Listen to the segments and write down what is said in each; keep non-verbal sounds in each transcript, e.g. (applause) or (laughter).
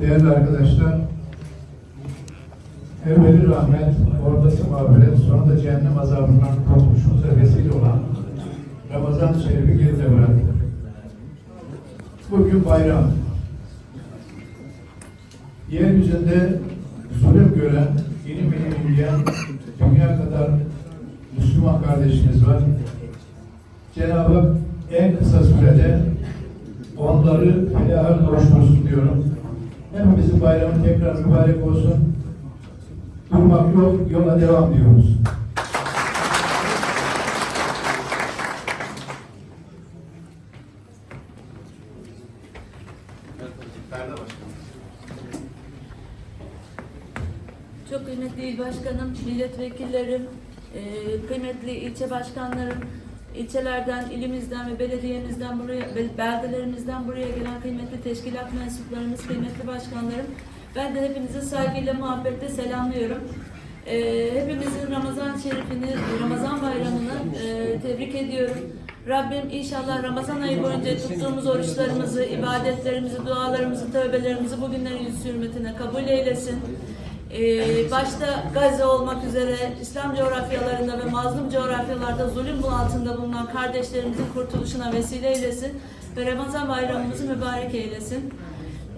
Değerli arkadaşlar, evveli rahmet, ortası mağfiret, sonra da cehennem azabından kurtuluşumuza vesile olan Ramazan-ı Şerif'i geride bıraktık. Bugün bayram. Yeryüzünde zulüm gören, ilim ilim inleyen dünya kadar Müslüman kardeşimiz var. Cenab-ı Hak en kısa sürede onları felaha kavuştursun diyorum. Hepimizin bayramı tekrar mübarek olsun. Durmak yok, yola devam diyoruz. Çok kıymetli il başkanım, milletvekillerim, e, kıymetli ilçe başkanlarım, ilçelerden, ilimizden ve belediyemizden buraya, bel- beldelerimizden buraya gelen kıymetli teşkilat mensuplarımız, kıymetli başkanlarım. Ben de hepinizi saygıyla, muhabbetle selamlıyorum. E, hepimizin Ramazan şerifini, Ramazan bayramını e, tebrik ediyorum. Rabbim inşallah Ramazan ayı boyunca tuttuğumuz oruçlarımızı, ibadetlerimizi, dualarımızı, tövbelerimizi bugünlerin yüz hürmetine kabul eylesin. Ee, başta Gazze olmak üzere İslam coğrafyalarında ve mazlum coğrafyalarda zulüm altında bulunan kardeşlerimizin kurtuluşuna vesile eylesin ve Ramazan bayramımızı mübarek eylesin.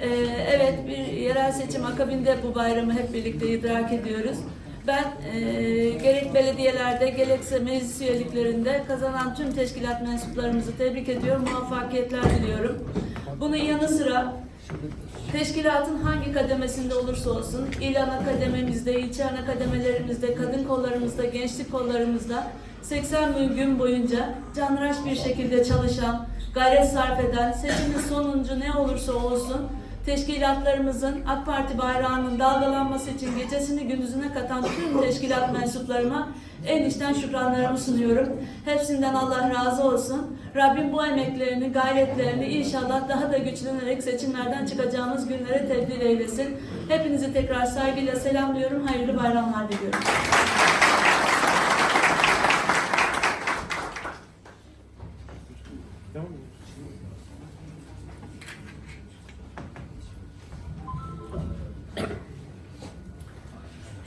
Ee, evet bir yerel seçim akabinde bu bayramı hep birlikte idrak ediyoruz. Ben e, gerek belediyelerde gerekse meclis üyeliklerinde kazanan tüm teşkilat mensuplarımızı tebrik ediyorum, muvaffakiyetler diliyorum. Bunun yanı sıra Teşkilatın hangi kademesinde olursa olsun, il ana kadememizde, ilçe ana kademelerimizde, kadın kollarımızda, gençlik kollarımızda 80 gün boyunca canhıraş bir şekilde çalışan, gayret sarf eden, seçimin sonuncu ne olursa olsun teşkilatlarımızın AK Parti bayrağının dalgalanması için gecesini gündüzüne katan tüm teşkilat mensuplarıma en içten şükranlarımı sunuyorum. Hepsinden Allah razı olsun. Rabbim bu emeklerini, gayretlerini inşallah daha da güçlenerek seçimlerden çıkacağımız günlere tebdil eylesin. Hepinizi tekrar saygıyla selamlıyorum. Hayırlı bayramlar diliyorum.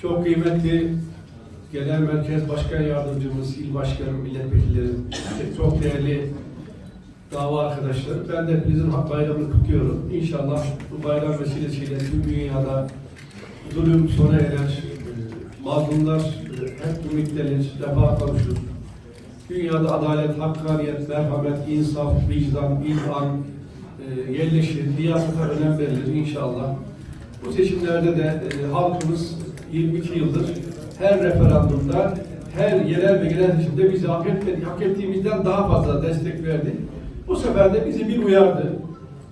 Çok kıymetli Genel Merkez Başkan Yardımcımız, il başkanım, milletvekillerim, çok değerli dava arkadaşlarım. Ben de hepinizin bayramını kutluyorum. İnşallah bu bayram vesilesiyle tüm dünyada zulüm sona erer, mazlumlar hep ümitlenir, refah kavuşur. Dünyada adalet, hakkaniyet, merhamet, insaf, vicdan, ilham e, yerleşir, liyakata önem verilir inşallah. Bu seçimlerde de e, halkımız 22 yıldır her referandumda, her yerel ve genel seçimde bizi hak, etmedi, hak ettiğimizden daha fazla destek verdi. Bu sefer de bizi bir uyardı.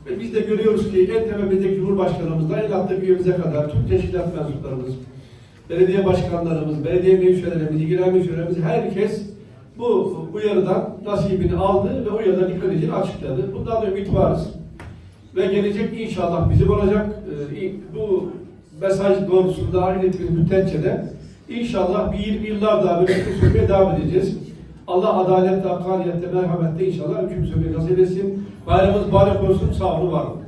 Ve biz de görüyoruz ki en tepemizdeki Cumhurbaşkanımızdan en altta üyemize kadar tüm teşkilat mensuplarımız, belediye başkanlarımız, belediye meclislerimiz, ilgilenen meclislerimiz herkes bu uyarıdan nasibini aldı ve o uyarıdan dikkat edeceğini açıkladı. Bundan da ümit varız. Ve gelecek inşallah bizim olacak. Ee, bu mesaj doğrultusunda hareket ettiğimiz müddetçe inşallah bir 20 yıllar daha böyle sürmeye devam edeceğiz. Allah adalette, hakkaniyette, merhamette inşallah hüküm sürmeyi nasip etsin. Bayramımız mübarek olsun. Sağ olun, var olun.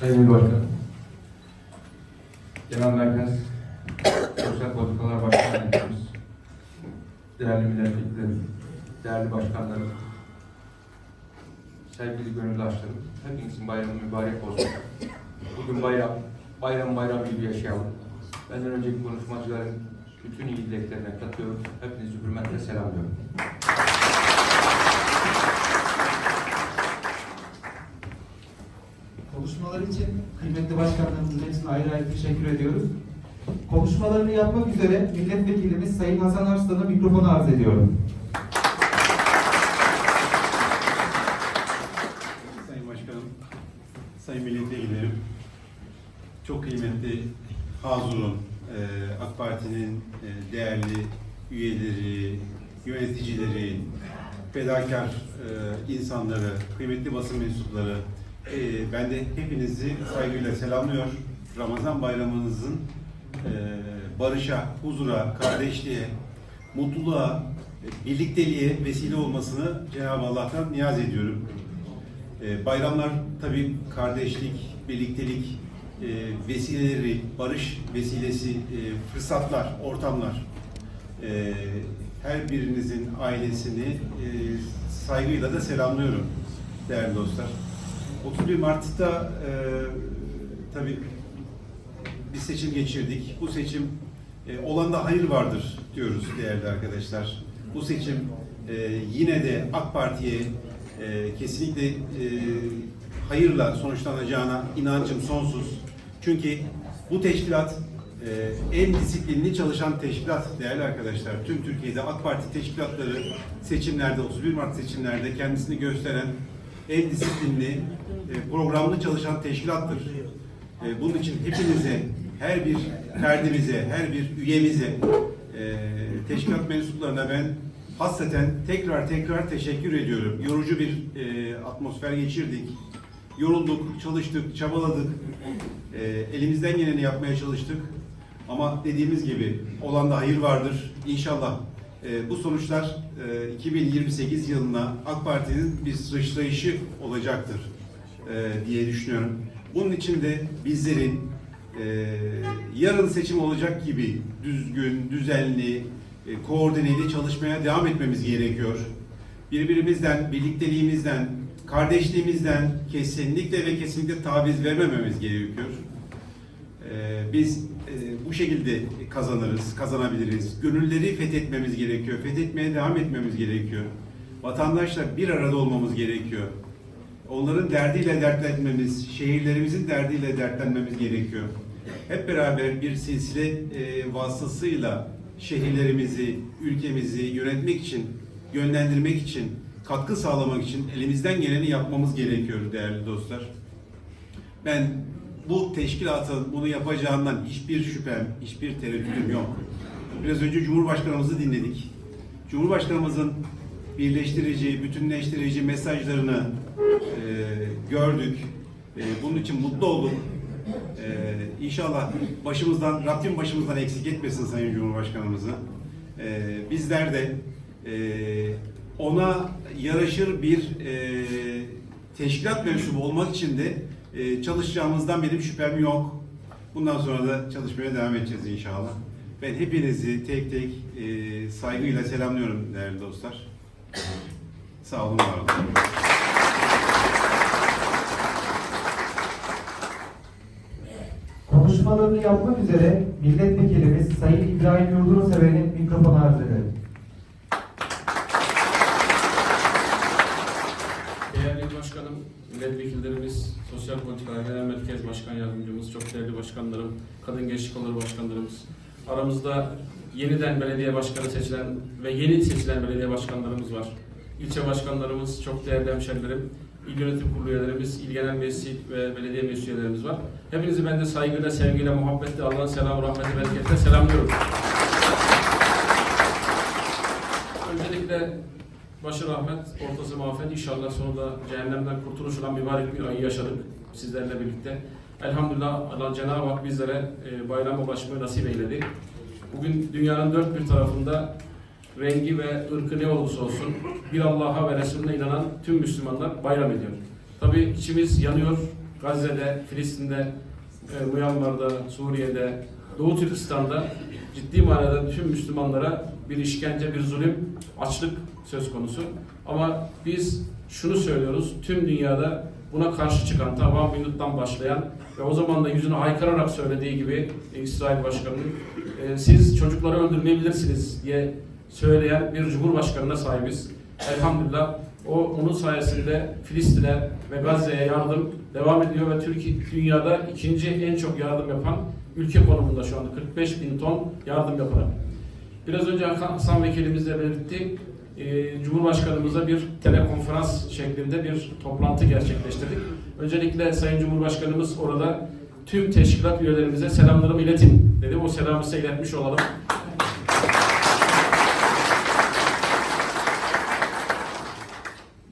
Sayın İl Başkanım, Genel Merkez Sosyal Politikalar Başkanı değerli milletvekillerim, değerli başkanlarım, sevgili gönüldaşlarım, hepinizin bayramı mübarek olsun. Bugün bayram, bayram bayram gibi yaşayalım. Benden önceki konuşmacıların bütün iyi dileklerine katılıyorum. Hepinizi hürmetle selamlıyorum. Konuşmalar için kıymetli başkanlarımızın hepsine ayrı ayrı teşekkür ediyoruz. Konuşmalarını yapmak üzere milletvekilimiz Sayın Hasan Arslan'a mikrofonu arz ediyorum. Sayın Başkanım, Sayın Milletvekillerim, çok kıymetli Hazur'un, e, AK Parti'nin e, değerli üyeleri, yöneticileri, fedakar e, insanları, kıymetli basın mensupları, ben de hepinizi saygıyla selamlıyor. Ramazan bayramınızın barışa, huzura, kardeşliğe, mutluluğa, birlikteliğe vesile olmasını Cenab-ı Allah'tan niyaz ediyorum. Ee, Bayramlar tabii kardeşlik, birliktelik e, vesileleri, barış vesilesi, e, fırsatlar, ortamlar. Ee, Her birinizin ailesini e, saygıyla da selamlıyorum değerli dostlar. 31 Mart'ta tabii bir seçim geçirdik. Bu seçim e, olanda hayır vardır diyoruz değerli arkadaşlar. Bu seçim e, yine de AK Parti'ye e, kesinlikle e, hayırla sonuçlanacağına inancım sonsuz. Çünkü bu teşkilat e, en disiplinli çalışan teşkilat değerli arkadaşlar. Tüm Türkiye'de AK Parti teşkilatları seçimlerde 31 Mart seçimlerde kendisini gösteren en disiplinli, e, programlı çalışan teşkilattır. E, Bunun için hepinize, her bir ferdimize, her bir üyemize, e, teşkilat mensuplarına ben hasreten tekrar tekrar teşekkür ediyorum. Yorucu bir e, atmosfer geçirdik. Yorulduk, çalıştık, çabaladık. E, Elimizden geleni yapmaya çalıştık. Ama dediğimiz gibi olan da hayır vardır. İnşallah e, bu sonuçlar e, 2028 yılına AK Parti'nin bir sıçrayışı olacaktır e, diye düşünüyorum. Bunun için de bizlerin e, yarın seçim olacak gibi düzgün, düzenli, e, koordineli çalışmaya devam etmemiz gerekiyor. Birbirimizden, birlikteliğimizden, kardeşliğimizden kesinlikle ve kesinlikle taviz vermememiz gerekiyor. Ee, biz e, bu şekilde kazanırız, kazanabiliriz. Gönülleri fethetmemiz gerekiyor, fethetmeye devam etmemiz gerekiyor. Vatandaşla bir arada olmamız gerekiyor. Onların derdiyle dertlenmemiz, şehirlerimizin derdiyle dertlenmemiz gerekiyor. Hep beraber bir silsile e, vasıtasıyla şehirlerimizi, ülkemizi yönetmek için, yönlendirmek için, katkı sağlamak için elimizden geleni yapmamız gerekiyor değerli dostlar. Ben bu teşkilatın bunu yapacağından hiçbir şüphem, hiçbir tereddütüm yok. Biraz önce Cumhurbaşkanımızı dinledik. Cumhurbaşkanımızın birleştirici, bütünleştirici mesajlarını e, gördük. E, bunun için mutlu olduk. E, inşallah başımızdan, Rabbim başımızdan eksik etmesin Sayın Cumhurbaşkanımızı. E, bizler de e, ona yaraşır bir e, teşkilat mensubu olmak için de e, çalışacağımızdan benim şüphem yok. Bundan sonra da çalışmaya devam edeceğiz inşallah. Ben hepinizi tek tek e, saygıyla selamlıyorum değerli dostlar. Sağ olun, var olun. Konuşmalarını yapmak üzere milletvekilimiz Sayın İbrahim Yurdunusever'e mikrofonu arz ederim. Değerli Başkanım, milletvekillerimiz, Sosyal Politikalar Genel Merkez Başkan Yardımcımız, çok değerli başkanlarım, Kadın Gençlik Kolları Başkanlarımız, aramızda yeniden belediye başkanı seçilen ve yeni seçilen belediye başkanlarımız var. İlçe başkanlarımız, çok değerli hemşerilerim, il yönetim kurulu üyelerimiz, il genel meclis ve belediye üyelerimiz var. Hepinizi ben de saygıyla, sevgiyle, muhabbetle, Allah'ın selamı, rahmeti, bereketle selamlıyorum. Öncelikle başı rahmet, ortası mağfiret. İnşallah sonunda cehennemden kurtuluş olan mübarek bir ayı yaşadık sizlerle birlikte. Elhamdülillah Allah Cenab-ı Hak bizlere e, bayrama ulaşmayı nasip eyledi. Bugün dünyanın dört bir tarafında rengi ve ırkı ne olursa olsun bir Allah'a ve Resulüne inanan tüm Müslümanlar bayram ediyor. Tabii içimiz yanıyor. Gazze'de, Filistin'de, e, Myanmar'da, Suriye'de, Doğu Türkistan'da ciddi manada tüm Müslümanlara bir işkence, bir zulüm, açlık söz konusu. Ama biz şunu söylüyoruz, tüm dünyada buna karşı çıkan, tamam minuttan başlayan ve o zaman da yüzüne haykırarak söylediği gibi e, İsrail Başkanı'nın e, siz çocukları öldürmeyebilirsiniz diye söyleyen bir cumhurbaşkanına sahibiz. Elhamdülillah o onun sayesinde Filistin'e ve Gazze'ye yardım devam ediyor ve Türkiye dünyada ikinci en çok yardım yapan ülke konumunda şu anda 45 bin ton yardım yaparak. Biraz önce Hasan Vekilimiz de belirtti. Ee, Cumhurbaşkanımıza bir telekonferans şeklinde bir toplantı gerçekleştirdik. Öncelikle Sayın Cumhurbaşkanımız orada tüm teşkilat üyelerimize selamlarımı iletin dedi. O selamı size iletmiş olalım.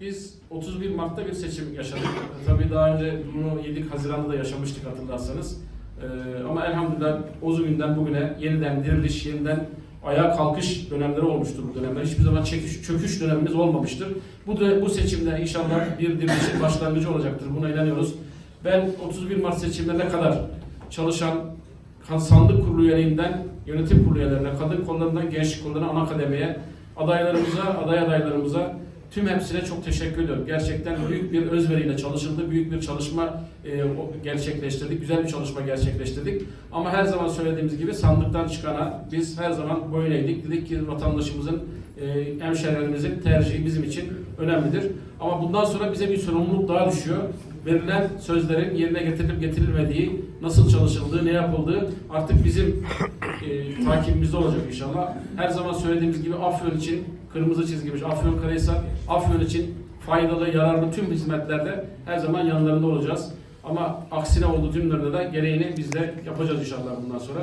Biz 31 Mart'ta bir seçim yaşadık. Tabii daha önce bunu 7 Haziran'da da yaşamıştık hatırlarsanız. Ee, ama elhamdülillah o günden bugüne yeniden diriliş, yeniden ayağa kalkış dönemleri olmuştur bu dönemler. Hiçbir zaman çekiş, çöküş dönemimiz olmamıştır. Bu da, bu seçimde inşallah bir dirilişin başlangıcı olacaktır. Buna inanıyoruz. Ben 31 Mart seçimlerine kadar çalışan sandık kurulu üyeliğinden yönetim kurulu üyelerine, kadın kollarından gençlik kollarına, ana kademeye, adaylarımıza, aday adaylarımıza tüm hepsine çok teşekkür ediyorum. Gerçekten büyük bir özveriyle çalışıldı, büyük bir çalışma e, gerçekleştirdik, güzel bir çalışma gerçekleştirdik. Ama her zaman söylediğimiz gibi sandıktan çıkana biz her zaman boyun eğdik. Dedik ki vatandaşımızın, e, hemşehrilerimizin tercihi bizim için önemlidir. Ama bundan sonra bize bir sorumluluk daha düşüyor. Verilen sözlerin yerine getirilip getirilmediği, nasıl çalışıldığı, ne yapıldığı artık bizim e, takibimizde olacak inşallah. Her zaman söylediğimiz gibi Afyon için kırmızı çizgimiz Afyon Karahisar, Afyon için faydalı, yararlı tüm hizmetlerde her zaman yanlarında olacağız. Ama aksine olduğu durumlarda da gereğini biz de yapacağız inşallah bundan sonra.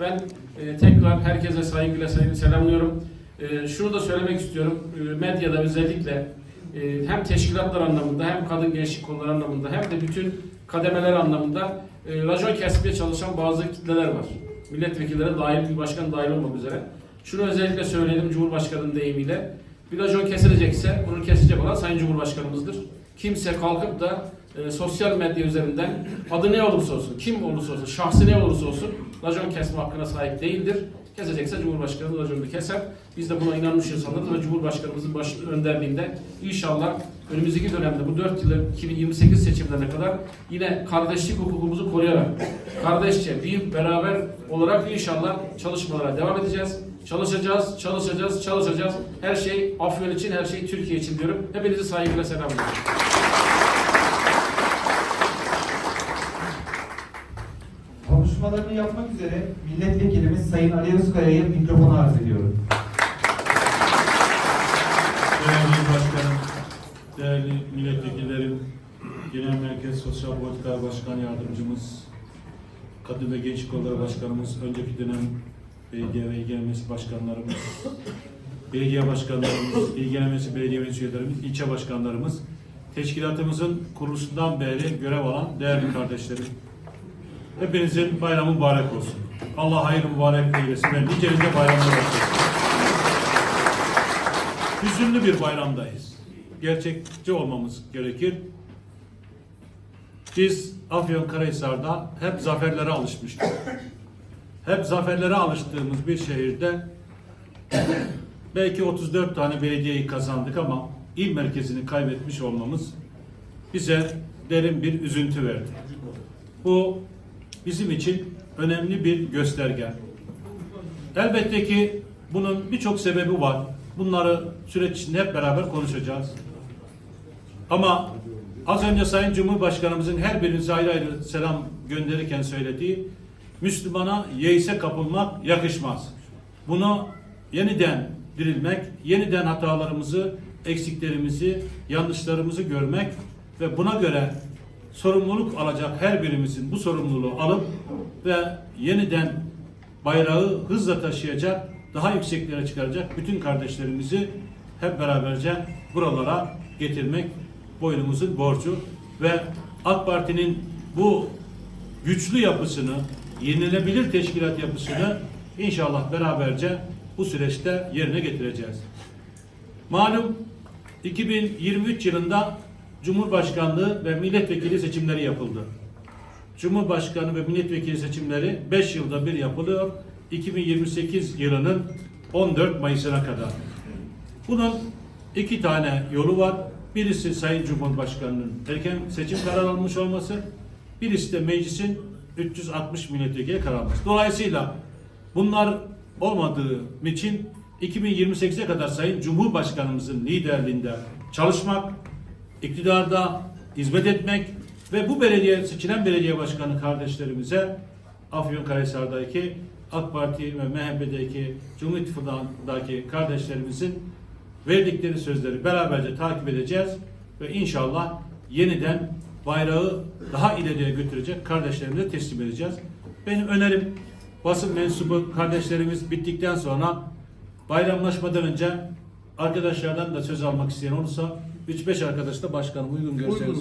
Ben e, tekrar herkese saygıyla saygı selamlıyorum. E, şunu da söylemek istiyorum. E, medyada özellikle e, hem teşkilatlar anlamında hem kadın gençlik kolları anlamında hem de bütün kademeler anlamında e, racon kesmeye çalışan bazı kitleler var. Milletvekilleri dahil, bir başkan dahil olmak üzere. Şunu özellikle söyleyelim Cumhurbaşkanı'nın deyimiyle. Racon kesilecekse bunu kesecek olan Sayın Cumhurbaşkanımızdır. Kimse kalkıp da e, sosyal medya üzerinden adı ne olursa olsun, kim olursa olsun, şahsı ne olursa olsun racon kesme hakkına sahip değildir. Kesecekse Cumhurbaşkanı raconunu keser. Biz de buna inanmış insanlarız ve Cumhurbaşkanımızın baş önderliğinde inşallah önümüzdeki dönemde bu 4 yıl 2028 seçimlerine kadar yine kardeşlik hukukumuzu koruyarak kardeşçe bir beraber olarak inşallah çalışmalara devam edeceğiz. Çalışacağız, çalışacağız, çalışacağız. Her şey Afyon için, her şey Türkiye için diyorum. Hepinizi saygıyla selamlıyorum. Konuşmalarını yapmak üzere milletvekilimiz Sayın Ali Özkaya'ya mikrofonu arz ediyorum. Değerli Başkanım, değerli milletvekillerim, Genel Merkez Sosyal Politikalar Başkan Yardımcımız, Kadın ve Gençlik Kolları Başkanımız, önceki dönem ilgilenmesi başkanlarımız, belediye başkanlarımız, ilgilenmesi belediye meclis üyelerimiz, ilçe başkanlarımız, teşkilatımızın kuruluşundan beri görev alan değerli kardeşlerim, hepinizin bayramı mübarek olsun. Allah hayırlı mübarek eylesin ve nice nice bayramlar olsun hüzünlü bir bayramdayız. Gerçekçi olmamız gerekir. Biz Afyonkarahisar'da hep zaferlere alışmıştık. Hep zaferlere alıştığımız bir şehirde (clears throat) belki 34 tane belediyeyi kazandık ama il merkezini kaybetmiş olmamız bize derin bir üzüntü verdi. Bu bizim için önemli bir gösterge. Elbette ki bunun birçok sebebi var. Bunları süreç içinde hep beraber konuşacağız. Ama az önce Sayın Cumhurbaşkanımızın her birinize ayrı ayrı selam gönderirken söylediği Müslümana yeise kapılmak yakışmaz. Bunu yeniden dirilmek, yeniden hatalarımızı, eksiklerimizi, yanlışlarımızı görmek ve buna göre sorumluluk alacak her birimizin bu sorumluluğu alıp ve yeniden bayrağı hızla taşıyacak, daha yükseklere çıkaracak bütün kardeşlerimizi hep beraberce buralara getirmek boynumuzun borcu ve AK Parti'nin bu güçlü yapısını, yenilebilir teşkilat yapısını inşallah beraberce bu süreçte yerine getireceğiz. Malum 2023 yılında Cumhurbaşkanlığı ve milletvekili seçimleri yapıldı. Cumhurbaşkanı ve milletvekili seçimleri 5 yılda bir yapılıyor. 2028 yılının 14 Mayıs'ına kadar. Bunun iki tane yolu var. Birisi Sayın Cumhurbaşkanı'nın erken seçim kararı almış olması, birisi de meclisin 360 milletvekili karar alması. Dolayısıyla bunlar olmadığı için 2028'e kadar Sayın Cumhurbaşkanımızın liderliğinde çalışmak, iktidarda hizmet etmek ve bu belediye seçilen belediye başkanı kardeşlerimize Afyonkarahisar'daki AK Parti ve MHP'deki Cumhur İttifakı'ndaki kardeşlerimizin verdikleri sözleri beraberce takip edeceğiz ve inşallah yeniden bayrağı daha ileriye götürecek kardeşlerimize teslim edeceğiz. Benim önerim basın mensubu kardeşlerimiz bittikten sonra bayramlaşmadan önce arkadaşlardan da söz almak isteyen olursa 3-5 arkadaş da başkanım uygun görseniz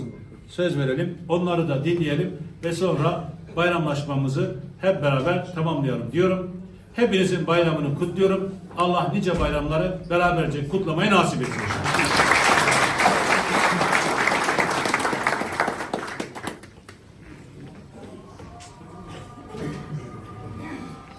söz verelim. Onları da dinleyelim ve sonra bayramlaşmamızı hep beraber tamamlayalım diyorum. Hepinizin bayramını kutluyorum. Allah nice bayramları beraberce kutlamayı nasip etsin.